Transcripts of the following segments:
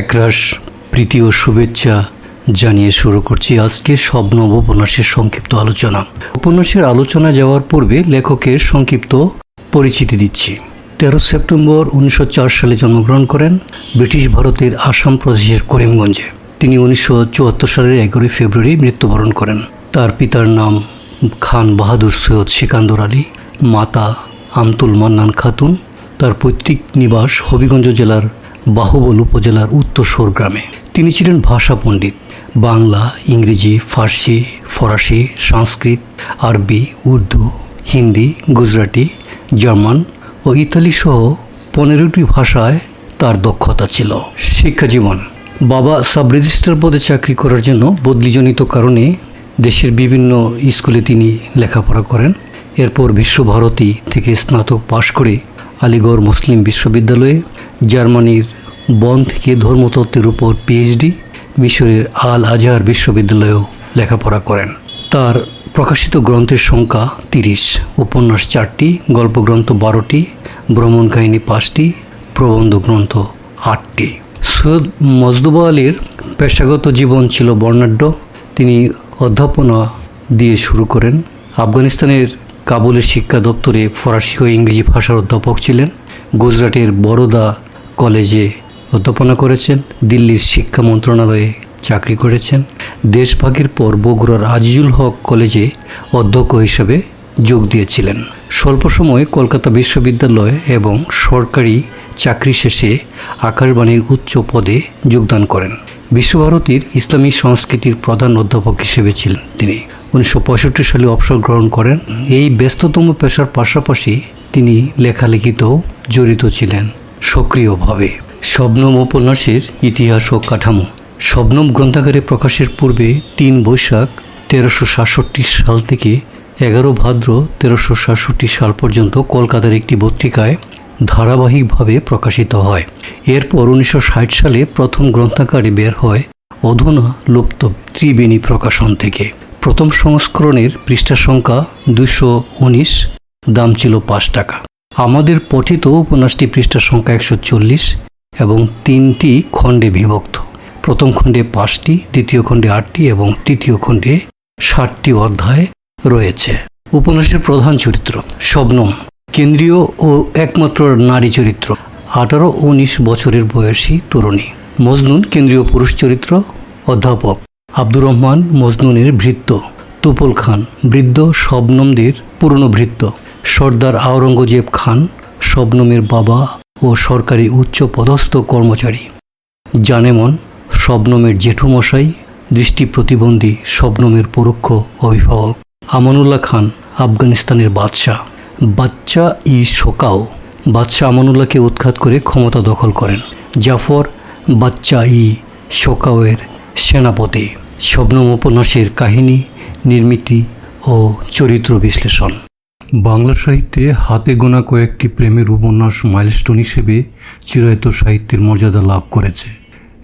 একরাশ প্রীতি ও শুভেচ্ছা জানিয়ে শুরু করছি আজকে স্বপ্ন উপন্যাসের সংক্ষিপ্ত আলোচনা। উপন্যাসের আলোচনা যাওয়ার পূর্বে লেখকের সংক্ষিপ্ত পরিচিতি দিচ্ছি। তেরো সেপ্টেম্বর উনিশশো চার সালে জন্মগ্রহণ করেন ব্রিটিশ ভারতের আসাম প্রদেশের করিমগঞ্জে। তিনি উনিশশো চুয়াত্তর সালের এগারোই ফেব্রুয়ারি মৃত্যুবরণ করেন। তার পিতার নাম খান বাহাদুর সৈয়দ সিকান্দর আলী, মাতা আমতুল মান্নান খাতুন। তার পৈতৃক নিবাস হবিগঞ্জ জেলার বাহুবল উপজেলার উত্তরসোর গ্রামে। তিনি ছিলেন ভাষা পণ্ডিত। বাংলা, ইংরেজি, ফার্সি, ফরাসি, সংস্কৃত, আরবি, উর্দু, হিন্দি, গুজরাটি, জার্মান ও ইতালি সহ পনেরোটি ভাষায় তার দক্ষতা ছিল। শিক্ষা জীবন। বাবা সাব রেজিস্ট্রার পদে চাকরি করার জন্য বদলিজনিত কারণে দেশের বিভিন্ন স্কুলে তিনি লেখাপড়া করেন। এরপর বিশ্বভারতী থেকে স্নাতক পাশ করে আলিগড় মুসলিম বিশ্ববিদ্যালয়ে জার্মানির বন থেকে ধর্মতত্ত্বের উপর পিএইচডি মিশরের আল আজহার বিশ্ববিদ্যালয়েও লেখাপড়া করেন। তার প্রকাশিত গ্রন্থের সংখ্যা তিরিশ। উপন্যাস চারটি, গল্পগ্রন্থ বারোটি, ভ্রমণ কাহিনী পাঁচটি, প্রবন্ধ গ্রন্থ আটটি। সৈয়দ মজদুবা আলীর পেশাগত জীবন ছিল বর্ণাঢ্য। তিনি অধ্যাপনা দিয়ে শুরু করেন। আফগানিস্তানের কাবুলের শিক্ষা দপ্তরে ফরাসি ও ইংরেজি ভাষার অধ্যাপক ছিলেন। গুজরাটের বরোদা কলেজে অধ্যাপনা করেছেন, দিল্লির শিক্ষা মন্ত্রণালয়ে চাকরি করেছেন। দেশভাগের পর বগুড়ার আজিজুল হক কলেজে অধ্যক্ষ হিসেবে যোগ দিয়েছিলেন। স্বল্প সময়ে কলকাতা বিশ্ববিদ্যালয় এবং সরকারি চাকরি শেষে আকাশবাণীর উচ্চ পদে যোগদান করেন। বিশ্বভারতীর ইসলামী সংস্কৃতির প্রধান অধ্যাপক হিসেবে ছিলেন তিনি। উনিশশো পঁয়ষট্টি সালে অবসর গ্রহণ করেন। এই ব্যস্ততম পেশার পাশাপাশি তিনি লেখালেখিতেও জড়িত ছিলেন। সক্রিয়ভাবে। শবনম উপন্যাসের ইতিহাস ও কাঠামো। শবনম গ্রন্থাগারে প্রকাশের পূর্বে তিন বৈশাখ তেরোশো সাতষট্টি সাল থেকে এগারো ভাদ্র তেরোশো সাতষট্টি সাল পর্যন্ত কলকাতার একটি পত্রিকায় ধারাবাহিকভাবে প্রকাশিত হয়। এরপর উনিশশো ষাট সালে প্রথম গ্রন্থাগারে বের হয় অধুনা লুপ্ত ত্রিবেণী প্রকাশন থেকে। প্রথম সংস্করণের পৃষ্ঠা সংখ্যা দুশো উনিশ, দাম ছিল পাঁচ টাকা। আমাদের পঠিত উপন্যাসটি পৃষ্ঠা সংখ্যা একশো চল্লিশ এবং তিনটি খণ্ডে বিভক্ত। প্রথম খণ্ডে পাঁচটি, দ্বিতীয় খণ্ডে আটটি এবং তৃতীয় খণ্ডে ষাটটি অধ্যায় রয়েছে। উপন্যাসের প্রধান চরিত্র শবনম, কেন্দ্রীয় ও একমাত্র নারী চরিত্র, আঠারো উনিশ বছরের বয়সী তরুণী। মজনুন, কেন্দ্রীয় পুরুষ চরিত্র, অধ্যাপক আব্দুর রহমান মজনুনের ভৃত্য। তুপল খান, বৃদ্ধ শবনমদের পুরনো ভৃত্য। সর্দার আওরঙ্গজেব খান শবনমের বাবা ও সরকারি উচ্চ পদস্থ কর্মচারী। জানেমন শবনমের জেঠুমশাই, দৃষ্টি প্রতিবন্ধী শবনমের পরোক্ষ অভিভাবক। আমানুল্লাহ খান, আফগানিস্তানের বাদশাহ। বাচ্চা ই শোকাও, বাদশাহ আমানুল্লাহকে উৎখাত করে ক্ষমতা দখল করেন। জাফর বাচ্চা ই শোকাওয়ের সেনাপতি। শবনম উপন্যাসের কাহিনী, নির্মিতি ও চরিত্র বিশ্লেষণ। বাংলা সাহিত্যে হাতে গোনা কয়েকটি প্রেমের উপন্যাস মাইলস্টোন হিসেবে চিরায়ত সাহিত্যের মর্যাদা লাভ করেছে।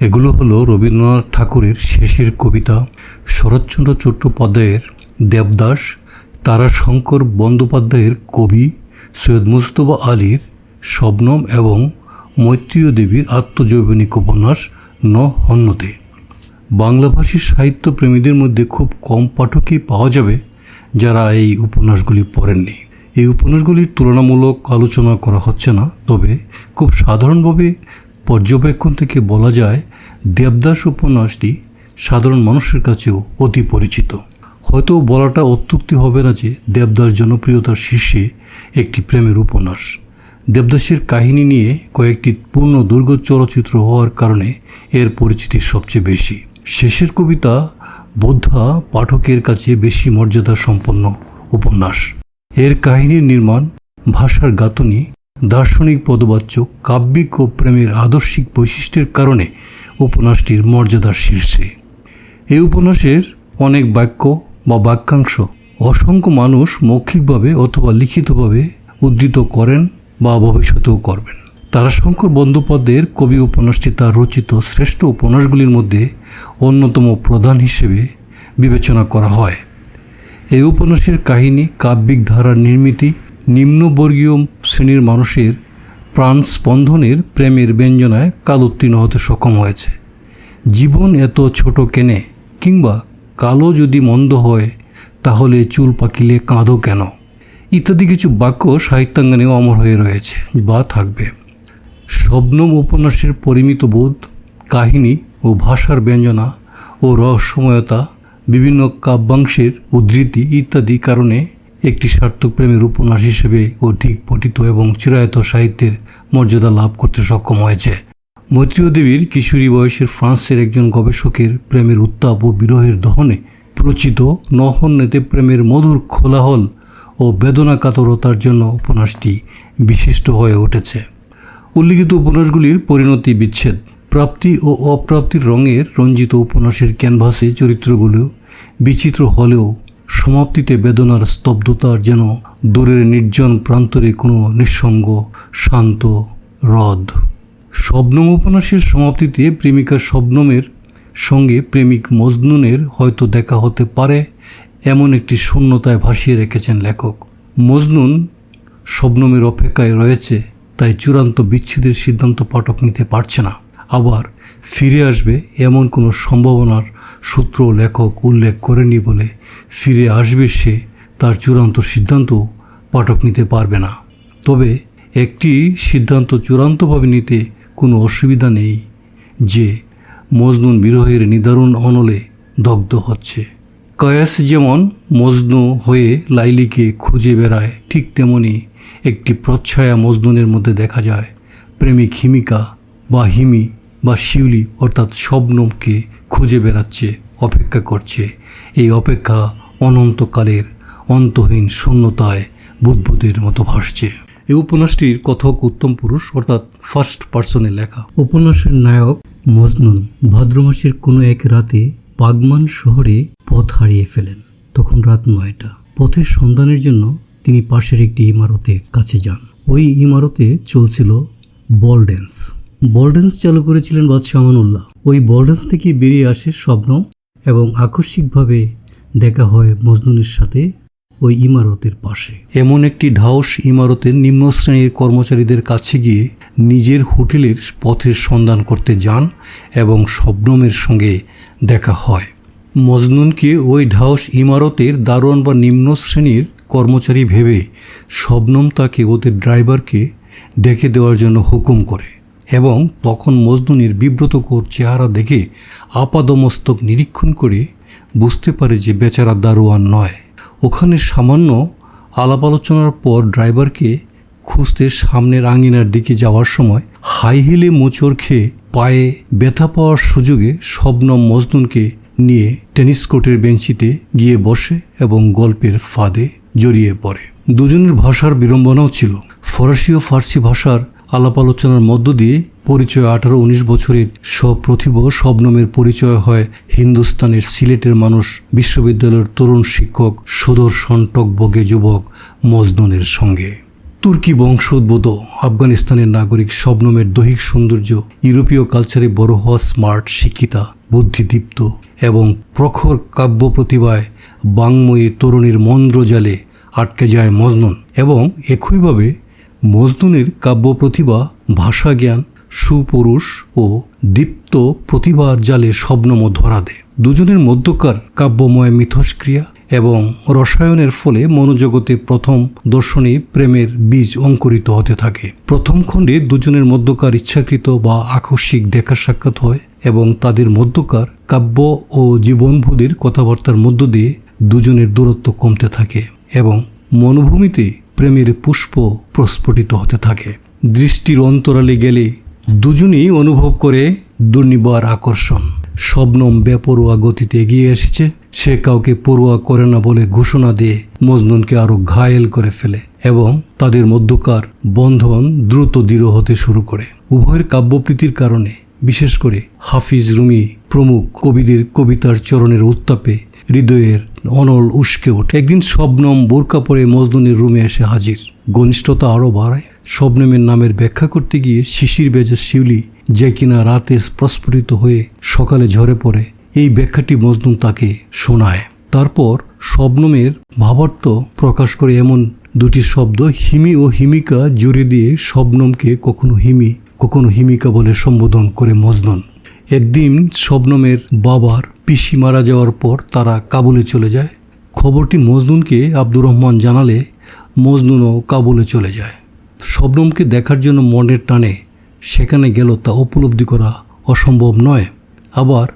এগুলো হলো রবীন্দ্রনাথ ঠাকুরের শেষের কবিতা, শরৎচন্দ্র চট্টোপাধ্যায়ের দেবদাস, তারাশঙ্কর বন্দ্যোপাধ্যায়ের কবি, সৈয়দ মুস্তফা আলীর শবনম এবং মৈত্রীয় দেবীর আত্মজৈবনিক উপন্যাস ন হন্যতে। বাংলাভাষী সাহিত্য প্রেমীদের মধ্যে খুব কম পাঠকই পাওয়া যাবে। যারা এই উপন্যাসগুলি পড়েননি। এই উপন্যাসগুলির তুলনামূলক আলোচনা করা হচ্ছে না, তবে খুব সাধারণভাবে পর্যবেক্ষণ থেকে বলা যায়, দেবদাস উপন্যাসটি সাধারণ মানুষের কাছেও অতি পরিচিত। হয়তো বলাটা অত্যুক্তি হবে না যে দেবদাস জনপ্রিয়তার শীর্ষে একটি প্রেমের উপন্যাস। দেবদাসের কাহিনী নিয়ে কয়েকটি পূর্ণ দুর্গ চলচ্চিত্র হওয়ার কারণে এর পরিচিতি সবচেয়ে বেশি। শেষের কবিতা বোদ্ধা পাঠকের কাছে বেশি মর্যাদা সম্পন্ন উপন্যাস। এর কাহিনীর নির্মাণ, ভাষার গাঁথনি, দার্শনিক পদবাচ্য, কাব্যিক ও প্রেমের আদর্শিক বৈশিষ্ট্যের কারণে উপন্যাসটির মর্যাদার শীর্ষে। এই উপন্যাসের অনেক বাক্য বা বাক্যাংশ অসংখ্য মানুষ মৌখিকভাবে অথবা লিখিতভাবে উদ্ধৃত করেন বা ভবিষ্যতেও করবেন। তারাশঙ্কর বন্দ্যোপাধ্যায়ের কবি উপন্যাসটি তার রচিত শ্রেষ্ঠ উপন্যাসগুলির মধ্যে অন্যতম প্রধান হিসেবে বিবেচনা করা হয়। এই উপন্যাসের কাহিনী, কাব্যিক ধারার নির্মিতি, নিম্নবর্গীয় শ্রেণির মানুষের প্রাণ স্পন্দনের প্রেমের ব্যঞ্জনায় কাল উত্তীর্ণ হতে সক্ষম হয়েছে। জীবন এত ছোট কেনে, কিংবা কালো যদি মন্দ হয়, তাহলে চুল পাকিলে কাঁদো কেন? ইত্যাদি কিছু বাক্য সাহিত্যাঙ্গনেও অমর হয়ে রয়েছে, বা থাকবে। শবনম উপন্যাসের পরিমিত বোধ, কাহিনী ও ভাষার ব্যঞ্জনা ও রহস্যময়তা, বিভিন্ন কাব্যাংশের উদ্ধৃতি ইত্যাদি কারণে একটি সার্থক প্রেমের উপন্যাস হিসেবে অধিক পঠিত এবং চিরায়ত সাহিত্যের মর্যাদা লাভ করতে সক্ষম হয়েছে। মৈত্রীয় দেবীর কিশোরী বয়সের ফ্রান্সের একজন গবেষকের প্রেমের উত্তাপ ও বিরহের দহনে প্রচিত নহন্যেতে প্রেমের মধুর খোলাহল ও বেদনা কাতরতার জন্য উপন্যাসটি বিশিষ্ট হয়ে উঠেছে। উল্লিখিত উপন্যাসগুলির পরিণতি বিচ্ছেদ। প্রাপ্তি ও অপ্রাপ্তির রঙের রঞ্জিত উপন্যাসের ক্যানভাসে চরিত্রগুলো বিচিত্র হলেও সমাপ্তিতে বেদনার স্তব্ধতার যেন দূরের নির্জন প্রান্তরে কোনো নিঃসঙ্গ, শান্ত হ্রদ শবনম উপন্যাসের সমাপ্তিতে প্রেমিকা শবনমের সঙ্গে প্রেমিক মজনুনের হয়তো দেখা হতে পারে এমন একটি শূন্যতায় ভাসিয়ে রেখেছেন লেখক। মজনুন শবনমের অপেক্ষায় রয়েছে তাই চূড়ান্ত বিচ্ছেদের সিদ্ধান্ত পাঠক নিতে পারছে না। আবার ফিরে আসবে এমন কোনো সম্ভাবনার সূত্র লেখক উল্লেখ করেনি বলে ফিরে আসবে সে তার চূড়ান্ত সিদ্ধান্ত পাঠক নিতে পারবে না। তবে একটি সিদ্ধান্ত চূড়ান্তভাবে নিতে কোনো অসুবিধা নেই যে মজনুন বিরহের নিদারুণ অনলে দগ্ধ হচ্ছে। কয়াস যেমন মজনু হয়ে লাইলিকে খুঁজে বেড়ায় ঠিক তেমনি একটি প্রচ্ছায়া মজনুনের মধ্যে দেখা যায় প্রেমিক হিমিকা বা হিমি বা শিউলি অর্থাৎ শবনমকে খুঁজে বেড়াচ্ছে অপেক্ষা করছে। এই অপেক্ষা অনন্তকালের অন্তহীন শূন্যতায় বুদ্বুদের মতো ভাসছে। এই উপন্যাসটির কথক উত্তম পুরুষ অর্থাৎ ফার্স্ট পার্সনে লেখা। উপন্যাসের নায়ক মজনুন ভাদ্রমাসের কোনো এক রাতে পাগমান শহরে পথ হারিয়ে ফেলেন তখন রাত নয়টা। পথের সন্ধানের জন্য তিনি পাশের একটি ইমারতের কাছে যান। ওই ইমারতে চলছিল বল ড্যান্স। বল ড্যান্স চালু করেছিলেন বাদশাহ আমানুল্লাহ। ওই বল ড্যান্স থেকে বেরিয়ে আসে স্বপ্ন এবং আকস্মিকভাবে দেখা হয় মজনুনের সাথে ওই ইমারতের পাশে। এমন একটি ঢাউস ইমারতের নিম্ন শ্রেণির কর্মচারীদের কাছে গিয়ে নিজের হোটেলের পথের সন্ধান করতে যান এবং শবনমের সঙ্গে দেখা হয়। মজনুনকে ওই ঢাউস ইমারতের দারোয়ান বা নিম্ন শ্রেণির কর্মচারী ভেবে শবনম তাকে ওদের ড্রাইভারকে ডেকে দেওয়ার জন্য হুকুম করে এবং তখন মজনুনের বিব্রতকর চেহারা দেখে আপাদমস্তক নিরীক্ষণ করে বুঝতে পারে যে বেচারা দারোয়ান নয়। ওখানে সামান্য আলাপ আলোচনার পর ড্রাইভারকে খুঁজতে সামনের আঙিনার দিকে যাওয়ার সময় হাই হিলে মোচড় খেয়ে পায়ে ব্যথা পাওয়ার সুযোগে শবনম মজনুনকে নিয়ে টেনিস কোর্টের বেঞ্চিতে গিয়ে বসে এবং গল্পের ফাঁদে জড়িয়ে পড়ে। দুজনের ভাষার বিড়ম্বনাও ছিল। ফরাসি ও ফার্সি ভাষার আলাপ আলোচনার মধ্য দিয়ে পরিচয় আঠারো উনিশ বছরের সপ্রতিভ শবনমের পরিচয় হয় হিন্দুস্তানের সিলেটের মানুষ, বিশ্ববিদ্যালয়ের তরুণ শিক্ষক, সুদর্শন টকবগে যুবক মজনুনের সঙ্গে। তুর্কি বংশোদ্ভূত আফগানিস্তানের নাগরিক শবনমের দৈহিক সৌন্দর্য, ইউরোপীয় কালচারে বড় হওয়া স্মার্ট, শিক্ষিতা, বুদ্ধিদীপ্ত এবং প্রখর কাব্য প্রতিভায় বাংময়ী তরুণীর মন্দ্র জালে আটকে যায় মজনুন এবং একইভাবে মজনুনের কাব্য প্রতিভা ভাষা জ্ঞান সুপুরুষ ও দীপ্ত প্রতিভার জালে শবনমও ধরা দেয়। দুজনের মধ্যকার কাব্যময় মিথস্ক্রিয়া এবং রসায়নের ফলে মনোজগতে প্রথম দর্শনে প্রেমের বীজ অঙ্কুরিত হতে থাকে। প্রথম খণ্ডে দুজনের মধ্যকার ইচ্ছাকৃত বা আকস্মিক দেখা সাক্ষাৎ হয় এবং তাদের মধ্যকার কাব্য ও জীবনভূদের কথাবার্তার মধ্য দিয়ে দুজনের দূরত্ব কমতে থাকে এবং মনোভূমিতে প্রেমের পুষ্প প্রস্ফুটিত হতে থাকে। দৃষ্টির অন্তরালে গেলে দুজনেই অনুভব করে দুর্নিবার আকর্ষণ। শবনম বেপরোয়া গতিতে এগিয়ে এসেছে। সে কাউকে পড়ুয়া করে না বলে ঘোষণা দিয়ে মজনুনকে আরও ঘায়েল করে ফেলে এবং তাদের মধ্যকার বন্ধন দ্রুত দৃঢ় হতে শুরু করে। উভয়ের কাব্যপ্রীতির কারণে, বিশেষ করে হাফিজ রুমি প্রমুখ কবিদের কবিতার চরণের উত্তাপে হৃদয়ের অনল উস্কে ওঠে। একদিন শবনম বোরকা পরে মজনুনের রুমে এসে হাজির। ঘনিষ্ঠতা আরও বাড়ায়। শবনমের নামের ব্যাখ্যা করতে গিয়ে শিশির বেজা শিউলি যে কিনা রাতে প্রস্ফুটিত হয়ে সকালে ঝরে পড়ে, এই ব্যাখ্যাটি মজনুন তাকে শোনায়। তারপর শবনমের ভাবার্থ প্রকাশ করে এমন দুটি শব্দ, হিমি ও হিমিকা, জুড়ে দিয়ে শবনমকে কখনো হিমি, কখনো হিমিকা বলে সম্বোধন করে মজনুন। একদিন শবনমের বাবার পিসি মারা যাওয়ার পর তারা কাবুলে চলে যায়। খবরটি মজনুনকে আব্দুর রহমান জানালে মজনুনও কাবুলে চলে যায়। শবনমকে দেখার জন্য মনের টানে সেখানে গেল তা উপলব্ধি করা অসম্ভব নয়। আবার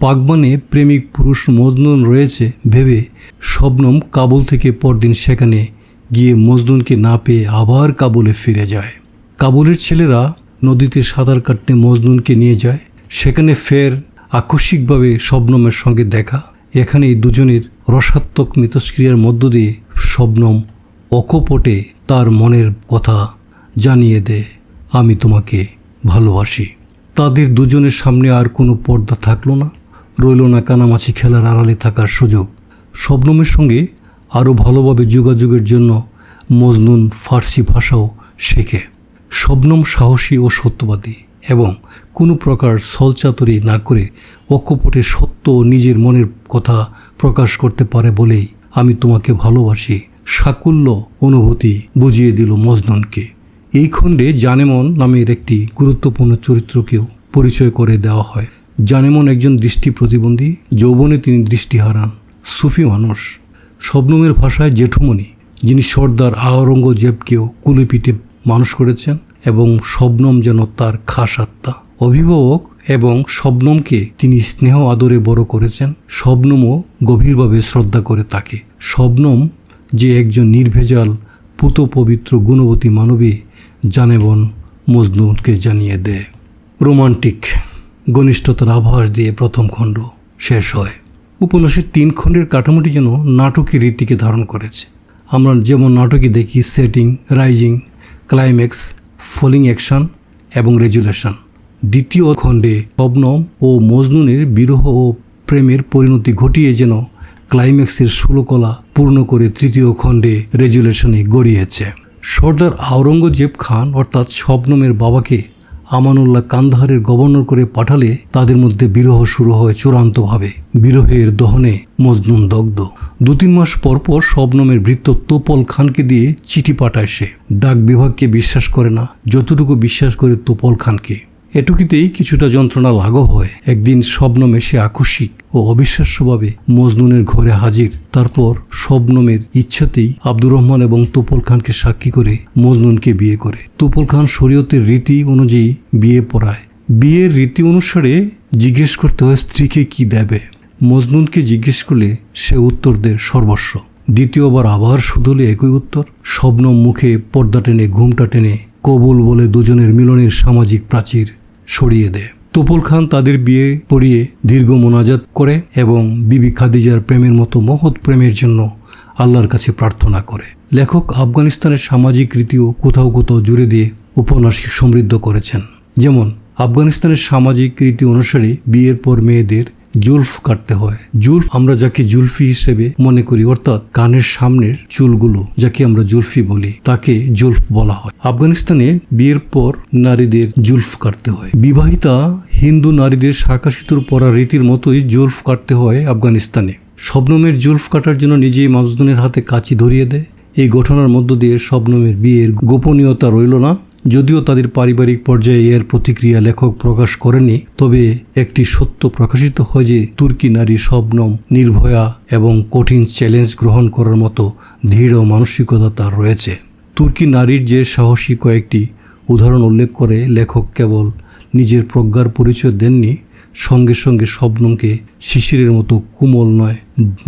পাকবানে প্রেমিক পুরুষ মজনুন রয়েছে ভেবে শবনম কাবুল থেকে পরদিন সেখানে গিয়ে মজনুনকে না পেয়ে আবার কাবুলে ফিরে যায়। কাবুলের ছেলেরা নদীতে সাঁতার কাটতে মজনুনকে নিয়ে যায়। সেখানে ফের আকস্মিকভাবে শবনমের সঙ্গে দেখা। এখানে এই দুজনের রসাত্মক মিতস্ক্রিয়ার মধ্য দিয়ে শবনম অকপটে তার মনের কথা জানিয়ে দেয়, আমি তোমাকে ভালোবাসি। তাদের দুজনের সামনে আর কোনো পর্দা থাকল না। রইল না কানামাছি খেলার আড়ালে থাকার সুযোগ। শবনমের সঙ্গে আরও ভালোভাবে যোগাযোগের জন্য মজনুন ফার্সি ভাষাও শেখে। শবনম সাহসী ও সত্যবাদী। এবং কোনো প্রকার ছলচাতুরি না করে অকপটে সত্য নিজের মনের কথা প্রকাশ করতে পারে বলেই আমি তোমাকে ভালোবাসি। সাকুল্য অনুভূতি বুঝিয়ে দিল মজনুনকে। এই খণ্ডে জানেমন নামের একটি গুরুত্বপূর্ণ চরিত্রকেও পরিচয় করে দেওয়া হয়। জানেমন একজন দৃষ্টি প্রতিবন্ধী, যৌবনে তিনি দৃষ্টি হারান, সুফি মানুষ। শবনমের ভাষায় জেঠুমণি, যিনি সর্দার আওরঙ্গজেবকেও কুলে পিঠে মানুষ করেছেন এবং শবনম যেন তার খাস আত্মা। অভিভাবক এবং শবনমকে তিনি স্নেহ আদরে বড় করেছেন। শবনমও গভীরভাবে শ্রদ্ধা করে তাকে। শবনম যে একজন নির্ভেজাল পুত পবিত্র গুণবতী মানবী, জানেবন মজনুকে জানিয়ে দেয়। রোমান্টিক, ঘনিষ্ঠতার আভাস দিয়ে প্রথম খণ্ড শেষ হয়। উপন্যাসের তিন খণ্ডের কাঠামোটি যেন নাটকের রীতিকে ধারণ করেছে। আমরা যেমন নাটকে দেখি setting rising climax falling action এবং রেজুলেশন। দ্বিতীয় খণ্ডে শবনম ও মজনুনের বিরহ ও প্রেমের পরিণতি ঘটিয়ে যেন ক্লাইম্যাক্সের ষোলকলা পূর্ণ করে তৃতীয় খণ্ডে রেজুলেশনে গড়িয়েছে। সর্দার আওরঙ্গজেব খান অর্থাৎ শবনমের বাবাকে আমানুল্লাহ কান্দাহারের গভর্নর করে পাঠালে তাদের মধ্যে বিরহ শুরু হয় চূড়ান্তভাবে। বিরহের দহনে মজনুন দগ্ধ। দু তিন মাস পরপর পর শবনমের ভৃত্য তোপল খানকে দিয়ে চিঠি পাঠায় সে। ডাক বিভাগকে বিশ্বাস করে না, যতটুকু বিশ্বাস করে তোপল খানকে। এটুকিতেই কিছুটা যন্ত্রণা লাঘব হয়। একদিন শবনম এসে আকস্মিক ও অবিশ্বাস্যভাবে মজনুনের ঘরে হাজির। তারপর শবনমের ইচ্ছাতেই আব্দুর রহমান এবং তুপল খানকে সাক্ষী করে মজনুনকে বিয়ে করে। তুপল খান শরীয়তের রীতি অনুযায়ী বিয়ে পড়ায়। বিয়ের রীতি অনুসারে জিজ্ঞেস করতে হয়, স্ত্রীকে কি দেবে? মজনুনকে জিজ্ঞেস করলে সে উত্তর দেয়, সর্বস্ব। দ্বিতীয়বার আবার শুধুলে একই উত্তর। শবনম মুখে পর্দা টেনে, ঘুমটা টেনে কবুল বলে দুজনের মিলনের সামাজিক প্রাচীর সরিয়ে দেয়। তোপল খান তাদের বিয়ে পড়িয়ে দীর্ঘ মোনাজাত করে এবং বিবি খাদিজার প্রেমের মতো মহৎ প্রেমের জন্য আল্লাহর কাছে প্রার্থনা করে। লেখক আফগানিস্তানের সামাজিক রীতিও কোথাও কোথাও জুড়ে দিয়ে উপন্যাসকে সমৃদ্ধ করেছেন। যেমন, আফগানিস্তানের সামাজিক রীতি অনুসারে বিয়ের পর মেয়েদের জুলফ কাটতে হয়। জুলফ আমরা যাকে জুলফি হিসেবে মনে করি, অর্থাৎ কানের সামনের চুলগুলো যাকে আমরা জুলফি বলি, তাকে জুলফ বলা হয়। আফগানিস্তানে বিয়ের পর নারীদের জুলফ কাটতে হয়। বিবাহিতা হিন্দু নারীদের শাখা সিঁতুর পরা রীতির মতোই জুলফ কাটতে হয় আফগানিস্তানে। শবনমের জুলফ কাটার জন্য নিজেই মাজদুনের হাতে কাঁচি ধরিয়ে দেয়। এই ঘটনার মধ্য দিয়ে শবনমের বিয়ের গোপনীয়তা রইল না। যদিও তাদের পারিবারিক পর্যায়ে এর প্রতিক্রিয়া লেখক প্রকাশ করেনি তবে একটি সত্য প্রকাশিত হয় যে তুর্কি নারী শবনম, নির্ভয়া এবং কঠিন চ্যালেঞ্জ গ্রহণ করার মতো দৃঢ় মানসিকতা তার রয়েছে। তুর্কি নারীর যে সাহসী কয়েকটি উদাহরণ উল্লেখ করে, লেখক কেবল নিজের প্রজ্ঞার পরিচয় দেননি, সঙ্গে সঙ্গে শবনমকে শিশিরের মতো কোমল নয়,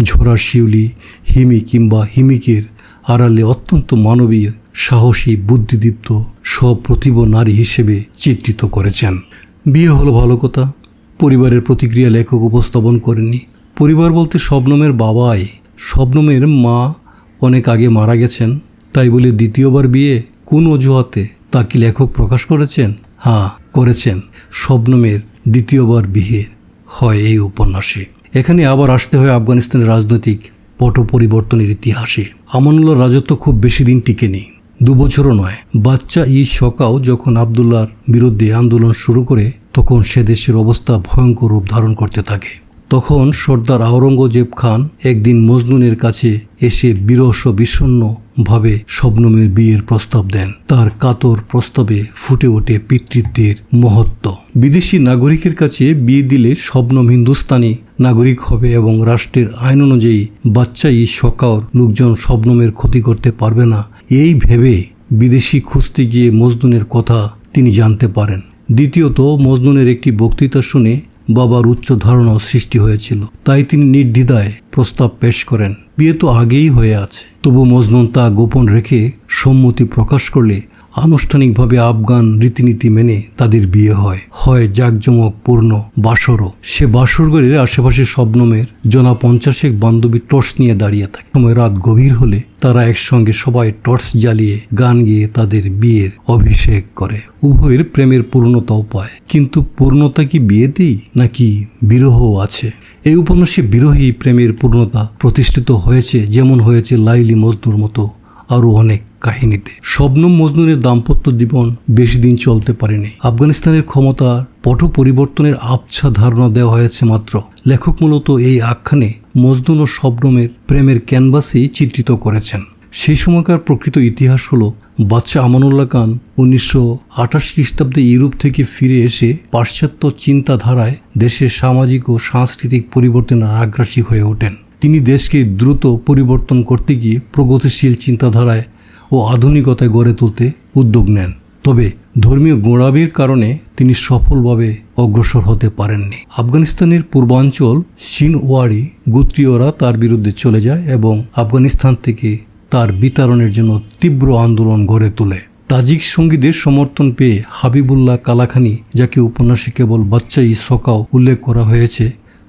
ঝোড়ার শিউলি, হিমি কিংবা হিমিকের আড়ালে অত্যন্ত মানবীয় সাহসী, বুদ্ধিদীপ্ত সপ্রতিভ নারী হিসেবে চিত্রিত করেছেন। বিয়ে হলো ভালো কথা। পরিবারের প্রতিক্রিয়া লেখক উপস্থাপন করেনি পরিবার বলতে শবনমের বাবাই। শবনমের মা অনেক আগে মারা গেছেন। তাই বলে দ্বিতীয়বার বিয়ে কোন অজুহাতে তা কি লেখক প্রকাশ করেছেন? হ্যাঁ করেছেন। শবনমের দ্বিতীয়বার বিয়ে হয় এই উপন্যাসে। এখানে আবার আসতে হয় আফগানিস্তানের রাজনৈতিক পট পরিবর্তনের ইতিহাসে। আমানুল্লাহ রাজত্ব খুব বেশি দিন টিকেনি। দু বছরও নয়। বাচ্চা ই সকাও যখন আবদুল্লার বিরুদ্ধে আন্দোলন শুরু করে, তখন সে দেশের অবস্থা ভয়ঙ্কর রূপ ধারণ করতে থাকে। তখন সর্দার আওরঙ্গজেব খান একদিন মজনুনের কাছে এসে বিরস বিষণ্ন ভাবে শবনমের বিয়ের প্রস্তাব দেন। তার কাতর প্রস্তাবে ফুটে ওঠে পিতৃত্বের মহত্ব। বিদেশি নাগরিকের কাছে বিয়ে দিলে শবনম হিন্দুস্তানি নাগরিক হবে এবং রাষ্ট্রের আইন অনুযায়ী বাচ্চাই সকার লোকজন শবনমের ক্ষতি করতে পারবে না এই ভেবে বিদেশি খুঁজতে গিয়ে মজনুনের কথা তিনি জানতে পারেন। দ্বিতীয়ত, মজনুনের একটি বক্তৃতা শুনে বাবার উচ্চ ধারণাও সৃষ্টি হয়েছিল। তাই তিনি নির্দ্বিধায় প্রস্তাব পেশ করেন। বিয়ে তো আগেই হয়ে আছে। তবু মজনুন তা গোপন রেখে সম্মতি প্রকাশ করলে আনুষ্ঠানিকভাবে আফগান রীতিনীতি মেনে তাদের বিয়ে হয়। হয় জাঁকজমকপূর্ণ বাসরও। সে বাসরঘরের আশেপাশে শবনমের জনা পঞ্চাশেক বান্ধবী টর্চ নিয়ে দাঁড়িয়ে থাকে। সময় রাত গভীর হলে তারা একসঙ্গে সবাই টর্চ জ্বালিয়ে গান গেয়ে তাদের বিয়ের অভিষেক করে। উভয়ের প্রেমের পূর্ণতাও পায়। কিন্তু পূর্ণতা কি বিয়েতেই নাকি বিরহ আছে? এই উপন্যাসে বিরহী প্রেমের পূর্ণতা প্রতিষ্ঠিত হয়েছে যেমন হয়েছে লাইলি মজদুর মতো আরও অনেক কাহিনীতে। শবনম মজনুরের দাম্পত্য জীবন বেশি দিন চলতে পারেনি। আফগানিস্তানের ক্ষমতার পট পরিবর্তনের আবছা ধারণা দেওয়া হয়েছে মাত্র। লেখক মূলত এই আখ্যানে মজনুন ও শবনমের প্রেমের ক্যানভাসেই চিত্রিত করেছেন। সেই সময়কার প্রকৃত ইতিহাস হলো বাচ্চা আমানুল্লাহ খান উনিশশো আঠাশ খ্রিস্টাব্দে ইউরোপ থেকে ফিরে এসে পাশ্চাত্য চিন্তাধারায় দেশের সামাজিক ও সাংস্কৃতিক পরিবর্তনের আগ্রাসী হয়ে ওঠেন। তিনি দেশকে দ্রুত পরিবর্তন করতে গিয়ে প্রগতিশীল চিন্তাধারায় ও আধুনিকতায় গড়ে তুলতে উদ্যোগ নেন। তবে ধর্মীয় গোড়াবির কারণে তিনি সফলভাবে অগ্রসর হতে পারেননি। আফগানিস্তানের পূর্বাঞ্চল সিনওয়ারি গোত্রীয়রা তার বিরুদ্ধে চলে যায় এবং আফগানিস্তান থেকে তার বিতরণের জন্য তীব্র আন্দোলন গড়ে তোলে। তাজিক সঙ্গীদের সমর্থন পেয়ে হাবিবুল্লাহ কালাখানি, যাকে উপন্যাসে কেবল বাচ্চাই সকাও উল্লেখ করা হয়েছে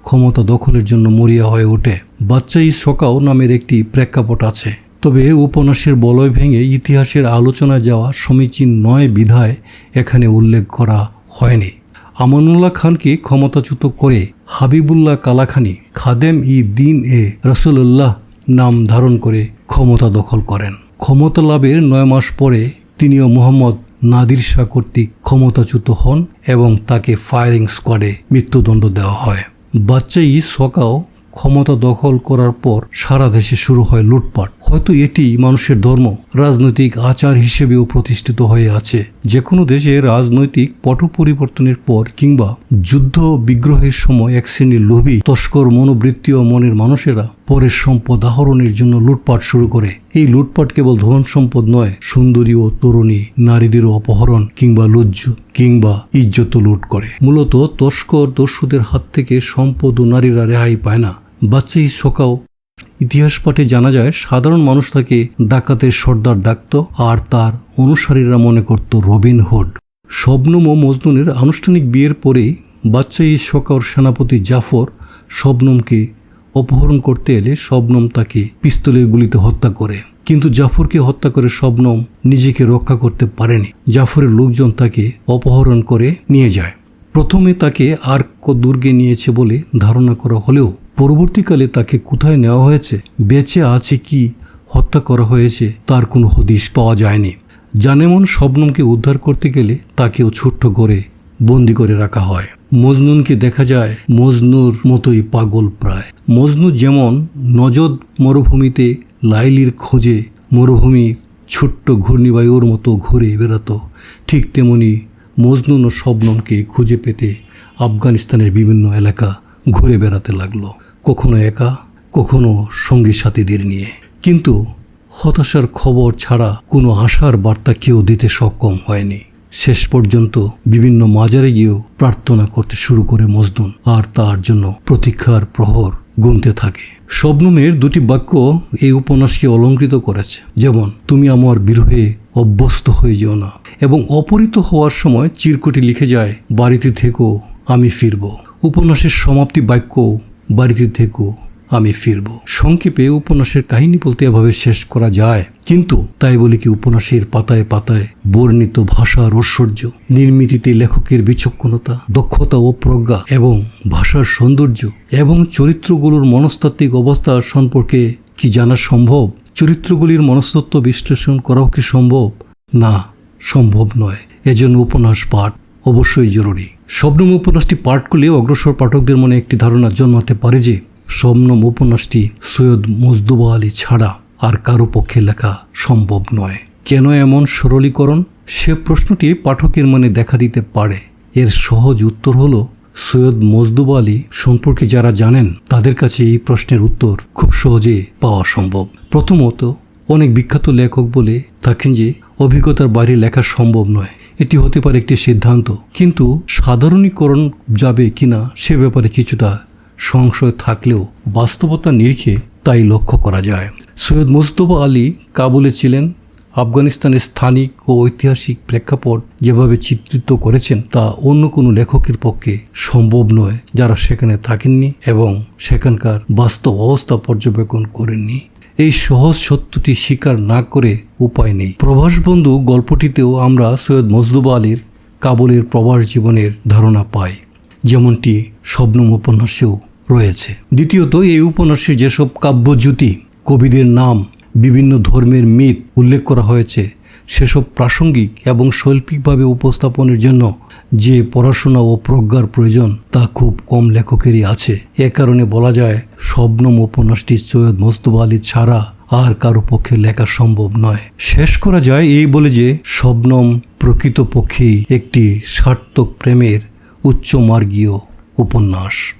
ক্ষমতা দখলের জন্য মরিয়া হয়ে ওঠে। বাচ্চাই সকাও নামের একটি প্রেক্ষাপট আছে। তবে উপন্যাসের বলয় ভেঙে ইতিহাসের আলোচনা যাওয়া সমীচীন নয় বিধায় এখানে উল্লেখ করা হয়নি। আমানুল্লাহ খানকে ক্ষমতাচ্যুত করে হাবিবুল্লাহ কালাখানি খাদেম ই দিন এ রসুল্লাহ নাম ধারণ করে ক্ষমতা দখল করেন। ক্ষমতা লাভের নয় মাস পরে তিনিও মোহাম্মদ নাদির শাহ কর্তৃক ক্ষমতাচ্যুত হন এবং তাকে ফায়ারিং স্কোয়াডে মৃত্যুদণ্ড দেওয়া হয়। বাচ্চা সকাও ক্ষমতা দখল করার পর সারা দেশে শুরু হয় লুটপাট। হয়তো এটি মানুষের ধর্ম, রাজনৈতিক আচার হিসেবেও প্রতিষ্ঠিত হয়ে আছে। যে কোনো দেশে রাজনৈতিক পট পরিবর্তনের পর কিংবা যুদ্ধ বিগ্রহের সময় এক শ্রেণির লোভী, তস্কর মনোবৃত্তি ও মনের মানুষেরা পরের সম্পদ আহরণের জন্য লুটপাট শুরু করে। এই লুটপাট কেবল ধন সম্পদ নয়, সুন্দরী ও তরুণী, নারীদেরও অপহরণ কিংবা লজ্জ কিংবা ইজ্জত লুট করে। মূলত তস্কর দস্যুদের হাত থেকে সম্পদ ও নারীরা রেহাই পায় না। বাচ্চাই সকাও ইতিহাস পাঠে জানা যায়, সাধারণ মানুষ তাকে ডাকাতের সর্দার ডাকত, আর তার অনুসারীরা মনে করত রবিন হুড। শবনম ও মজনুনের আনুষ্ঠানিক বিয়ের পরেই বাচ্চাই সকার সেনাপতি জাফর শবনমকে অপহরণ করতে এলে শবনম তাকে পিস্তলের গুলিতে হত্যা করে। কিন্তু জাফরকে হত্যা করে শবনম নিজেকে রক্ষা করতে পারেনি। জাফরের লোকজন তাকে অপহরণ করে নিয়ে যায়। প্রথমে তাকে আর্ক দুর্গে নিয়েছে বলে ধারণা করা হলেও পরবর্তীকালে তাকে কোথায় নেওয়া হয়েছে, বেঁচে আছে কি, হত্যা করা হয়েছে, তার কোনো হদিশ পাওয়া যায়নি। জানেমন শবনমকে উদ্ধার করতে গেলে তাকেও ছোট্ট করে বন্দি করে রাখা হয়। মজনুনকে দেখা যায়, মজনুর মতোই পাগল প্রায়। মজনু যেমন নজদ মরুভূমিতে লাইলির খোঁজে মরুভূমি ছোট্ট ঘূর্ণিবায়ুর মতো ঘুরে বেড়াতো, ঠিক তেমনি মজনুন ও শবনমকে খুঁজে পেতে আফগানিস্তানের বিভিন্ন এলাকা ঘুরে বেড়াতে লাগল। কখনো একা, কখনো সঙ্গী সাথীদের নিয়ে। কিন্তু হতাশার খবর ছাড়া কোনো আশার বার্তা কেউ দিতে সক্ষম হয়নি। শেষ পর্যন্ত বিভিন্ন মাজারে গিয়েও প্রার্থনা করতে শুরু করে মজদুন, আর তার জন্য প্রতীক্ষার প্রহর গুনতে থাকে। শবনমের দুটি বাক্য এই উপন্যাসকে অলঙ্কৃত করেছে। যেমন, তুমি আমার বিরহে অভ্যস্ত হয়ে যেও না এবং অপহৃত হওয়ার সময় চিরকুটি লিখে যায়, বাড়িতে থেকো, আমি ফিরব উপন্যাসের সমাপ্তি বাক্য বাড়িতে থেকো, আমি ফিরব। সংক্ষেপে উপন্যাসের কাহিনী বলতে এভাবে শেষ করা যায়। কিন্তু তাই বলে কি উপন্যাসের পাতায় পাতায় বর্ণিত ভাষার ঐশ্বর্য, নির্মিতিতে লেখকের বিচক্ষণতা, দক্ষতা ও প্রজ্ঞা এবং ভাষার সৌন্দর্য এবং চরিত্রগুলোর মনস্তাত্ত্বিক অবস্থা সম্পর্কে কি জানা সম্ভব? চরিত্রগুলির মনস্তত্ত্ব বিশ্লেষণ করাও কি সম্ভব? না, সম্ভব নয়। এজন্য উপন্যাস পাঠ অবশ্যই জরুরি। শবনম উপন্যাসটি পাঠ করলে অগ্রসর পাঠকদের মনে একটি ধারণা জন্মাতে পারে যে, শবনম উপন্যাসটি সৈয়দ মজদুবা আলী ছাড়া আর কারও পক্ষে লেখা সম্ভব নয়। কেন এমন সরলীকরণ? সে প্রশ্নটি পাঠকের মনে দেখা দিতে পারে। এর সহজ উত্তর হল, সৈয়দ মজদুব আলী সম্পর্কে যারা জানেন, তাদের কাছে এই প্রশ্নের উত্তর খুব সহজে পাওয়া সম্ভব। প্রথমত, অনেক বিখ্যাত লেখক বলে থাকেন যে, অভিজ্ঞতার বাইরে লেখা সম্ভব নয়। এটি হতে পারে একটি সিদ্ধান্ত। কিন্তু সাধারণীকরণ যাবে কিনা সে ব্যাপারে কিছুটা সংশয় থাকলেও বাস্তবতা নিরিখে তাই লক্ষ্য করা যায়। সৈয়দ মুস্তফা আলী কাবুলে ছিলেন আফগানিস্তানের স্থানিক ও ঐতিহাসিক প্রেক্ষাপট যেভাবে চিত্রিত করেছেন তা অন্য কোনো লেখকের পক্ষে সম্ভব নয়, যারা সেখানে থাকেননি এবং সেখানকার বাস্তব অবস্থা পর্যবেক্ষণ করেননি। এই সহজ সত্যটি স্বীকার না করে উপায় নেই। প্রবাস বন্ধু, গল্পটিতেও আমরা সৈয়দ মজদুব আলীর কাবুলের প্রবাস জীবনের ধারণা পাই। যেমনটি শবনম উপন্যাসেও রয়েছে। দ্বিতীয়ত, এই উপন্যাসে যেসব কাব্যজ্যোতি, কবিদের নাম, বিভিন্ন ধর্মের মিথ উল্লেখ করা হয়েছে, সেসব প্রাসঙ্গিক এবং শৈল্পিকভাবে উপস্থাপনের জন্য যে পড়াশোনা ও প্রজ্ঞার প্রয়োজন তা খুব কম লেখকেরই আছে। এ কারণে বলা যায় স্বপ্নম উপন্যাসটি সৈয়দ মোস্তফা আলী ছাড়া আর কারও পক্ষে লেখা সম্ভব নয়। শেষ করা যায় এই বলে যে, শবনম প্রকৃতপক্ষেই একটি সার্থক প্রেমের উচ্চমার্গীয় উপন্যাস।